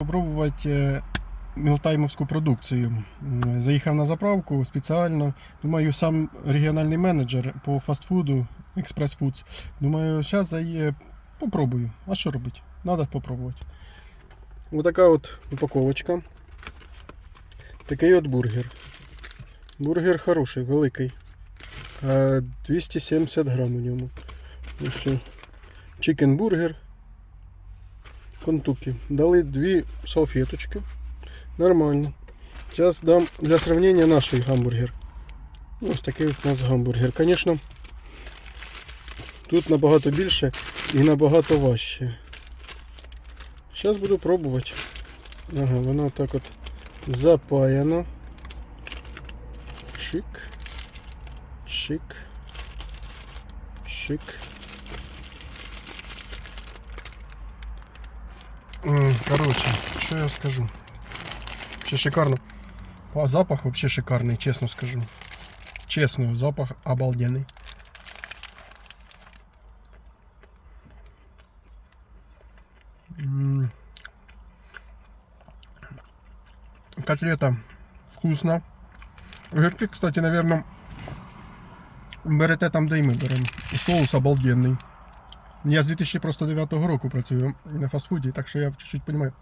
Попробувати е, мілтаймовську продукцію. Заїхав на заправку спеціально. Думаю, сам регіональний менеджер по фастфуду Express Foods. Думаю, зараз заї... попробую. А що робити? Надо попробувати. Ось така от упаковочка. Такий от бургер. Бургер хороший, великий. Е, 270 грам у ньому. Ось. Чикен бургер. Контуки. Дали дві салфеточки. Нормально. Зараз дам для сравнения наш гамбургер. Ну, Ось такий у нас гамбургер. Звісно, тут набагато більше і набагато важче. Зараз буду пробувати. Ага, воно так от запаяно. Шик. Шик. Шик. Короче, що я скажу? Вообще шикарно. А запах вообще шикарный, честно скажу. Честно, запах обалденный. Котлета вкусно. Огірки, кстати, наверное, берете там, де і. Соус обалденний. Я з 2009 року працюю на фастфуді, так що я чуть-чуть розумію.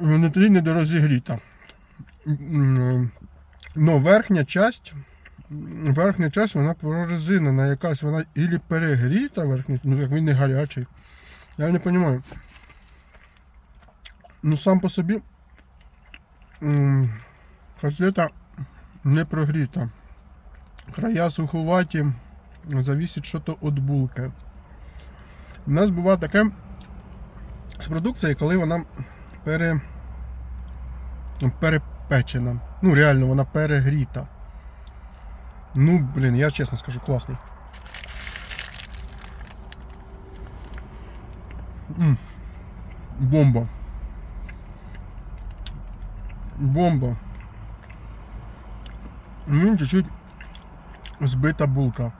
Внутрі не розігріта. М, Но верхня часть, верхня часть вона прорезинена якась, вона ілі перегріта верхня, ну як він не гарячий. Я не розумію. Ну сам по собі котлета не прогріта. Края суховаті, завісить що то від булки. У нас буває таке з продукцією, коли вона пере... перепечена. Ну, реально, вона перегріта. Ну, блін, я чесно скажу, класний. М. Бомба. Бомба. Ну, чуть-чуть збита булка.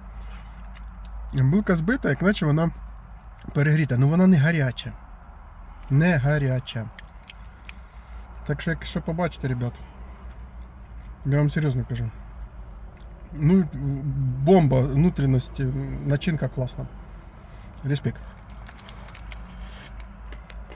Булка збита, як наче вона перегріта. Ну вона не гаряча. Не гаряча. Так що, якщо побачите, ребят, я вам серйозно кажу. Ну, бомба, внутрішність, начинка класна. Респект.